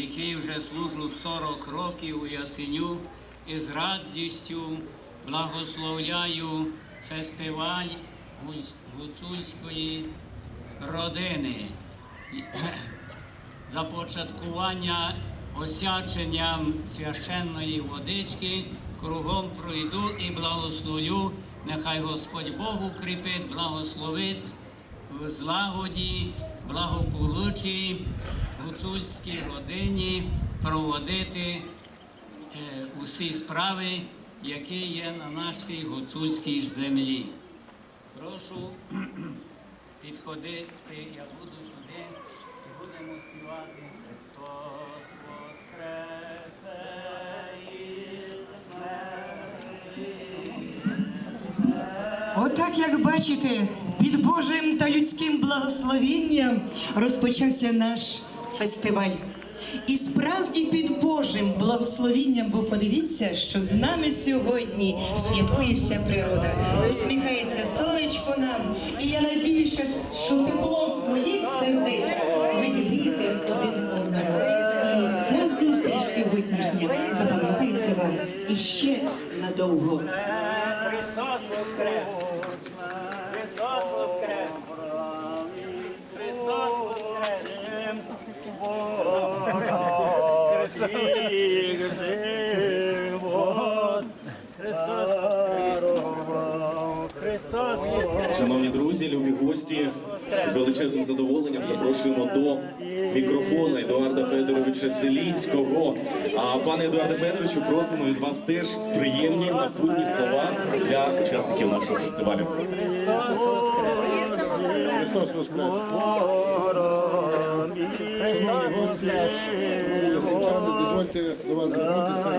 який вже служу 40 років у Ясеню, і з радістю благословляю фестиваль гуцульської родини. Започаткування осяченням священної водички кругом пройду і благословлю. Нехай Господь Бог укріпить, благословить в злагоді, благополуччі гуцульській родині проводити е, усі справи, які є на нашій гуцульській землі. Прошу підходити, я буду сюди і будемо співати Отак, як бачите, під Божим та людським благословінням розпочався наш фестиваль. І справді під Божим благословінням, бо подивіться, що з нами сьогодні святкує вся природа. Усміхається сонечко нам. І я надію, що, що теплом своїх сердець ви зігрієте один одного. І ця зустріч сьогоднішня запам'ятається вам іще надовго. Христос воскрес! Шановні друзі, любі гості, з величезним задоволенням запрошуємо до мікрофона Едуарда Федоровича Зелінського. А пане Едуарде Федоровичу, просимо від вас теж приємні напутні слова для учасників нашого фестивалю. Христос Воскрес! Шановні гості, шановні дозвольте до вас звернутися.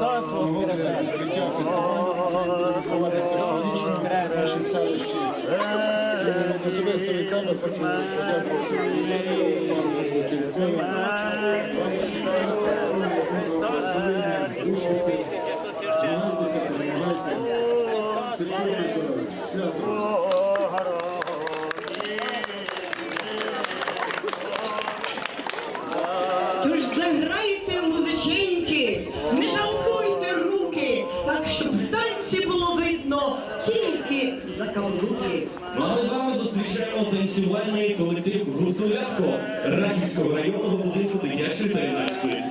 Нагоди відкриття фестивалю буде відбуватися щорічно в нашій селищі. Особисто від себе хочу подякувати Ігорю, Івану Діркові, Тож заграйте, музиченьки, не жалкуйте руки, так щоб в танці було видно тільки закаблуки. Ну а ми з вами зустрічаємо танцювальний колектив Гусулятко Рахівського районного будинку дитячої та юнацької.